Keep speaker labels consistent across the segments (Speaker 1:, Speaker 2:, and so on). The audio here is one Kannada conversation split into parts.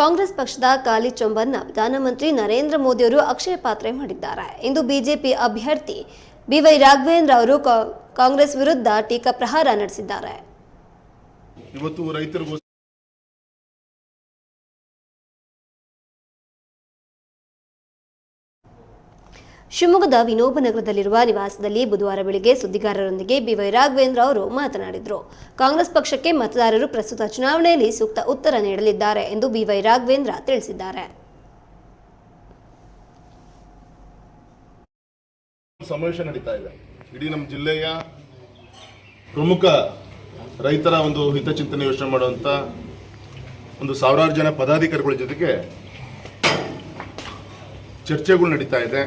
Speaker 1: ಕಾಂಗ್ರೆಸ್ ಪಕ್ಷದ ಖಾಲಿ ಚೊಂಬನ್ನ ಪ್ರಧಾನಮಂತ್ರಿ ನರೇಂದ್ರ ಮೋದಿಯವರು ಅಕ್ಷಯ ಪಾತ್ರೆ ಮಾಡಿದ್ದಾರೆ. ಇಂದು ಬಿಜೆಪಿ ಅಭ್ಯರ್ಥಿ ಬಿವೈ ರಾಘವೇಂದ್ರ ಅವರು ಕಾಂಗ್ರೆಸ್ ವಿರುದ್ಧ ಟೀಕಾ ಪ್ರಹಾರ ನಡೆಸಿದ್ದಾರೆ.
Speaker 2: ಇವತ್ತು ರೈತರಿಗೋಸ್ಕರ
Speaker 1: ಶಿವಮೊಗ್ಗದ ವಿನೋಬನಗರದಲ್ಲಿರುವ ನಿವಾಸದಲ್ಲಿ ಬುಧವಾರ ಬೆಳಿಗ್ಗೆ ಸುದ್ದಿಗಾರರೊಂದಿಗೆ ಬಿವೈ ರಾಘವೇಂದ್ರ ಅವರು ಮಾತನಾಡಿದರು. ಕಾಂಗ್ರೆಸ್ ಪಕ್ಷಕ್ಕೆ ಮತದಾರರು ಪ್ರಸ್ತುತ ಚುನಾವಣೆಯಲ್ಲಿ ಸೂಕ್ತ ಉತ್ತರ ನೀಡಲಿದ್ದಾರೆ ಎಂದು ಬಿವೈ ರಾಘವೇಂದ್ರ ತಿಳಿಸಿದ್ದಾರೆ.
Speaker 2: ಇಡೀ ನಮ್ಮ ಜಿಲ್ಲೆಯ ಪ್ರಮುಖ ರೈತರ ಒಂದು ಹಿತಚಿಂತನೆ ಯೋಚನೆ ಮಾಡುವಂತ ಒಂದು ಸಾವಿರಾರು ಜನ ಪದಾಧಿಕಾರಿಗಳ ಜೊತೆಗೆ ಚರ್ಚೆಗಳು ನಡೀತಾ ಇದೆ.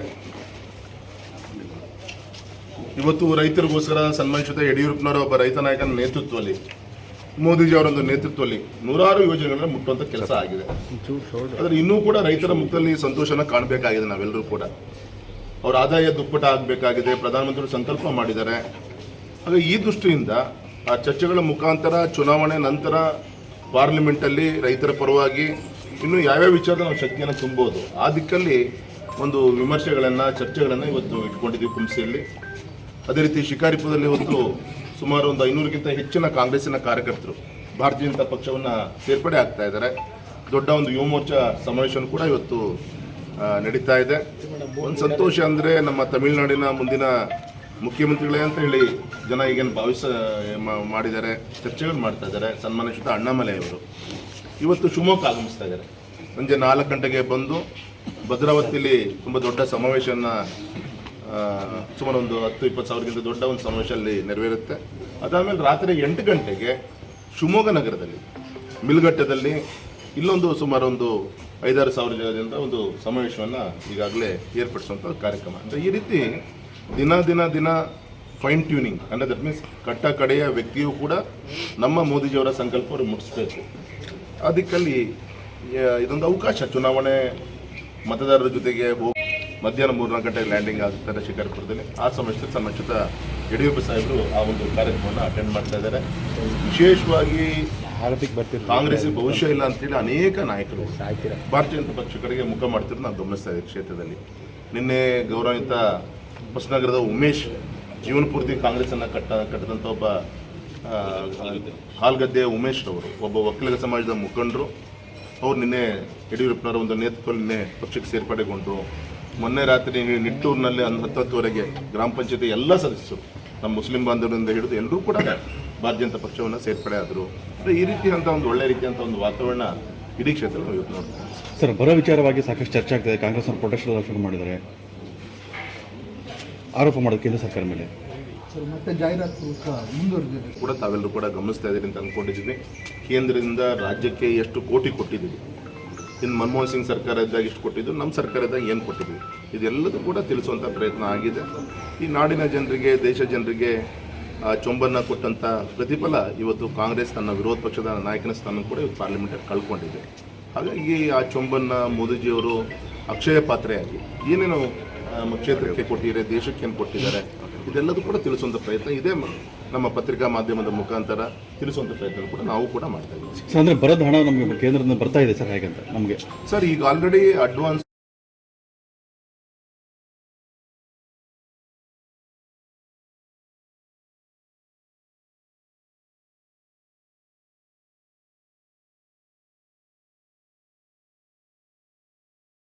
Speaker 2: ಇವತ್ತು ರೈತರಿಗೋಸ್ಕರ ಸನ್ಮಾನಿಸಿದ ಯಡಿಯೂರಪ್ಪನವರ ಒಬ್ಬ ರೈತ ನಾಯಕನ ನೇತೃತ್ವದಲ್ಲಿ ಮೋದಿಜಿ ಅವರೊಂದು ನೇತೃತ್ವದಲ್ಲಿ ನೂರಾರು ಯೋಜನೆಗಳನ್ನ ಮುಟ್ಟುವಂತ ಕೆಲಸ ಆಗಿದೆ. ಆದರೆ ಇನ್ನೂ ಕೂಡ ರೈತರ ಮುಖದಲ್ಲಿ ಸಂತೋಷನ ಕಾಣಬೇಕಾಗಿದೆ ನಾವೆಲ್ಲರೂ ಕೂಡ. ಅವ್ರ ಆದಾಯ ದುಪ್ಪಟ ಆಗಬೇಕಾಗಿದೆ ಪ್ರಧಾನಮಂತ್ರಿ ಸಂಕಲ್ಪ ಮಾಡಿದ್ದಾರೆ. ಹಾಗೆ ಈ ದೃಷ್ಟಿಯಿಂದ ಆ ಚರ್ಚೆಗಳ ಮುಖಾಂತರ, ಚುನಾವಣೆ ನಂತರ ಪಾರ್ಲಿಮೆಂಟಲ್ಲಿ ರೈತರ ಪರವಾಗಿ ಇನ್ನು ಯಾವ್ಯಾವ ವಿಚಾರದ ನಾವು ಶಕ್ತಿಯನ್ನು ತುಂಬೋದು, ಆ ದಿಕ್ಕಲ್ಲಿ ಒಂದು ವಿಮರ್ಶೆಗಳನ್ನು, ಚರ್ಚೆಗಳನ್ನು ಇವತ್ತು ಇಟ್ಕೊಂಡಿದ್ದೀವಿ ಕುಂಸಿಯಲ್ಲಿ. ಅದೇ ರೀತಿ ಶಿಕಾರಿಪುರದಲ್ಲಿ ಒಂದು ಸುಮಾರು ಒಂದು ಐನೂರಕ್ಕಿಂತ ಹೆಚ್ಚಿನ ಕಾಂಗ್ರೆಸ್ಸಿನ ಕಾರ್ಯಕರ್ತರು ಭಾರತೀಯ ಜನತಾ ಪಕ್ಷವನ್ನು ಸೇರ್ಪಡೆ ಆಗ್ತಾ ಇದ್ದಾರೆ. ದೊಡ್ಡ ಒಂದು ಯುವ ಮೋರ್ಚಾ ಸಮಾವೇಶವನ್ನು ಕೂಡ ಇವತ್ತು ನಡೀತಾ ಇದೆ. ಒಂದು ಸಂತೋಷ ಅಂದರೆ ನಮ್ಮ ತಮಿಳುನಾಡಿನ ಮುಂದಿನ ಮುಖ್ಯಮಂತ್ರಿಗಳೇ ಅಂತ ಹೇಳಿ ಜನ ಈಗೇನು ಭಾವಿಸ ಮಾಡಿದ್ದಾರೆ ಚರ್ಚೆಗಳು ಮಾಡ್ತಾ ಇದ್ದಾರೆ. ಅಣ್ಣಾಮಲೈ ಅವರು. ಇವತ್ತು ಶಿವಮೊಗ್ಗ ಆಗಮಿಸ್ತಾ ಇದ್ದಾರೆ. ಸಂಜೆ ನಾಲ್ಕು ಗಂಟೆಗೆ ಬಂದು ಭದ್ರಾವತಿಯಲ್ಲಿ ತುಂಬ ದೊಡ್ಡ ಸಮಾವೇಶನ ಆ, ಸುಮಾರು ಒಂದು ಹತ್ತು, ಇಪ್ಪತ್ತು ಸಾವಿರಕ್ಕಿಂತ ದೊಡ್ಡ ಒಂದು ಸಮಾವೇಶ ಅಲ್ಲಿ ನೆರವೇರುತ್ತೆ. ಅದಾದಮೇಲೆ ರಾತ್ರಿ ಎಂಟು ಗಂಟೆಗೆ ಶಿವಮೊಗ್ಗ ನಗರದಲ್ಲಿ, ಮಿಲ್ಗಟ್ಟದಲ್ಲಿ ಇಲ್ಲೊಂದು ಸುಮಾರು ಒಂದು ಐದಾರು ಸಾವಿರ ಜನದಿಂದ ಒಂದು ಸಮಾವೇಶವನ್ನು ಈಗಾಗಲೇ ಏರ್ಪಡಿಸುವಂಥ ಕಾರ್ಯಕ್ರಮ. ಅಂದರೆ ಈ ರೀತಿ ದಿನ ದಿನ ದಿನ ಫೈನ್ ಟ್ಯೂನಿಂಗ್ ಅಂದರೆ ದಟ್ ಮೀನ್ಸ್ ಕಟ್ಟ ಕಡೆಯ ವ್ಯಕ್ತಿಯು ಕೂಡ ನಮ್ಮ ಮೋದಿಜಿಯವರ ಸಂಕಲ್ಪವನ್ನು ಮುಟ್ಟಿಸ್ಬೇಕು ಅದಕ್ಕಲ್ಲಿ ಇದೊಂದು ಅವಕಾಶ. ಚುನಾವಣೆ ಮತದಾರರ ಜೊತೆಗೆ ಮಧ್ಯಾಹ್ನ ಮೂರ್ನಾಲ್ಕು ಗಂಟೆಗೆ ಲ್ಯಾಂಡಿಂಗ್ ಆಗುತ್ತಾರೆ ಶಿಕಾರಿಪುರದಲ್ಲಿ ಆ ಸಮಯದಲ್ಲಿ ಸನ್ಮಾನಿತ ಯಡಿಯೂರಪ್ಪ ಸಾಹೇಬರು ಆ ಒಂದು ಕಾರ್ಯಕ್ರಮವನ್ನು ಅಟೆಂಡ್ ಮಾಡ್ತಾ ಇದ್ದಾರೆ. ವಿಶೇಷವಾಗಿ ಕಾಂಗ್ರೆಸ್ ಭವಿಷ್ಯ ಇಲ್ಲ ಅಂತೇಳಿ ಅನೇಕ ನಾಯಕರು ಭಾರತೀಯ ಜನತಾ ಪಕ್ಷ ಕಡೆಗೆ ಮುಖ ಮಾಡ್ತಿರೋದು ನಾನು ಗಮನಿಸ್ತಾ ಇದ್ದೀವಿ ಕ್ಷೇತ್ರದಲ್ಲಿ. ನಿನ್ನೆ ಗೌರವಿತ ಹೊಸನಗರದ ಉಮೇಶ್ ಜೀವನ ಪೂರ್ತಿ ಕಾಂಗ್ರೆಸ್ಸನ್ನು ಕಟ್ಟ ಕಟ್ಟಿದಂಥ ಒಬ್ಬ ಹಾಲ್ಗದ್ದೆ ಉಮೇಶ್ ಅವರು ಒಬ್ಬ ಒಕ್ಕಲಿಗ ಸಮಾಜದ ಮುಖಂಡರು. ಅವ್ರು ನಿನ್ನೆ ಯಡಿಯೂರಪ್ಪನವರ ಒಂದು ನೇತೃತ್ವ ನಿನ್ನೆ ಪಕ್ಷಕ್ಕೆ ಸೇರ್ಪಡೆಗೊಂಡರು ಮೊನ್ನೆ ರಾತ್ರಿ ನಿಟ್ಟೂರಿನಲ್ಲಿ ಒಂದು ಹತ್ತು ಹತ್ತುವರೆಗೆ ಗ್ರಾಮ ಪಂಚಾಯತಿ ಎಲ್ಲ ಸದಸ್ಯರು ನಮ್ಮ ಮುಸ್ಲಿಂ ಬಾಂಧವರಿಂದ ಹಿಡಿದು ಎಲ್ಲರೂ ಕೂಡ ಭಾರತೀಯ ಜನತಾ ಪಕ್ಷವನ್ನು ಸೇರ್ಪಡೆ ಆದರು. ಈ ರೀತಿಯಂಥ ಒಂದು ಒಳ್ಳೆ ರೀತಿಯಂಥ ಒಂದು ವಾತಾವರಣ ಇಡೀ ಕ್ಷೇತ್ರದಲ್ಲಿ ಇವತ್ತು ನೋಡ್ತೀವಿ
Speaker 3: ಸರ್ ಬರೋ ವಿಚಾರವಾಗಿ ಸಾಕಷ್ಟು ಚರ್ಚೆ ಆಗ್ತದೆ ಕಾಂಗ್ರೆಸ್ ಅವರು ಪ್ರೊಟೆಸ್ಟ್ ಎಲ್ಲ ಶುರು ಮಾಡಿದ್ದಾರೆ. ಆರೋಪ ಮಾಡೋದು ಕೇಂದ್ರ ಸರ್ಕಾರ ಮೇಲೆ.
Speaker 4: ಸರ್ ಮತ್ತೆ ಜಾಹೀರಾತು ಮುಂದುವರೆದಿದೆ.
Speaker 2: ಕೂಡ ತಾವೆಲ್ಲರೂ ಕೂಡ ಗಮನಿಸ್ತಾ ಇದ್ದೀರಿ ಅಂತ ಅಂದ್ಕೊಂಡಿದ್ದೀವಿ ಕೇಂದ್ರದಿಂದ ರಾಜ್ಯಕ್ಕೆ ಎಷ್ಟು ಕೋಟಿ ಕೊಟ್ಟಿದ್ದೀವಿ. ಇನ್ನು ಮನಮೋಹನ್ ಸಿಂಗ್ ಸರ್ಕಾರ ಇದ್ದಾಗ ಇಷ್ಟು ಕೊಟ್ಟಿದ್ದು ನಮ್ಮ ಸರ್ಕಾರ ಇದ್ದಾಗ ಏನು ಕೊಟ್ಟಿದ್ವಿ? ಇದೆಲ್ಲದೂ ಕೂಡ ತಿಳಿಸುವಂಥ ಪ್ರಯತ್ನ ಆಗಿದೆ. ಈ ನಾಡಿನ ಜನರಿಗೆ, ದೇಶ ಜನರಿಗೆ ಚೊಂಬನ್ನು ಕೊಟ್ಟಂಥ ಪ್ರತಿಫಲ ಇವತ್ತು ಕಾಂಗ್ರೆಸ್ ತನ್ನ ವಿರೋಧ ಪಕ್ಷದ ನಾಯಕನ ಸ್ಥಾನ ಕೂಡ ಇವತ್ತು ಪಾರ್ಲಿಮೆಂಟಲ್ಲಿ ಕಳ್ಕೊಂಡಿದೆ. ಹಾಗಾಗಿ ಆ ಚೊಂಬನ್ನು ಮೋದಿಜಿಯವರು ಅಕ್ಷಯ ಪಾತ್ರೆಯಾಗಿ ಏನೇನು ಕ್ಷೇತ್ರಕ್ಕೆ ಕೊಟ್ಟಿದ್ದಾರೆ, ದೇಶಕ್ಕೆ ಏನು ಕೊಟ್ಟಿದ್ದಾರೆ, ಇದೆಲ್ಲದೂ ಕೂಡ ತಿಳಿಸುವಂಥ ಪ್ರಯತ್ನ ಇದೇ. ನಮ್ಮ ಪತ್ರಿಕಾ ಮಾಧ್ಯಮದ ಮುಖಾಂತರ ತಿಳಿಸುವಂಥ ಪ್ರಯತ್ನ ಕೂಡ ನಾವು ಕೂಡ ಮಾಡ್ತಾ ಇದ್ದೀವಿ.
Speaker 3: ಸರ್ ಅಂದರೆ ಬರೋದು ಹಣ ನಮಗೆ ಕೇಂದ್ರದಿಂದ ಬರ್ತಾ ಇದೆ ಸರ್ ಹೇಗಂತ ನಮಗೆ?
Speaker 2: ಸರ್ ಈಗ ಆಲ್ರೆಡಿ ಅಡ್ವಾನ್ಸ್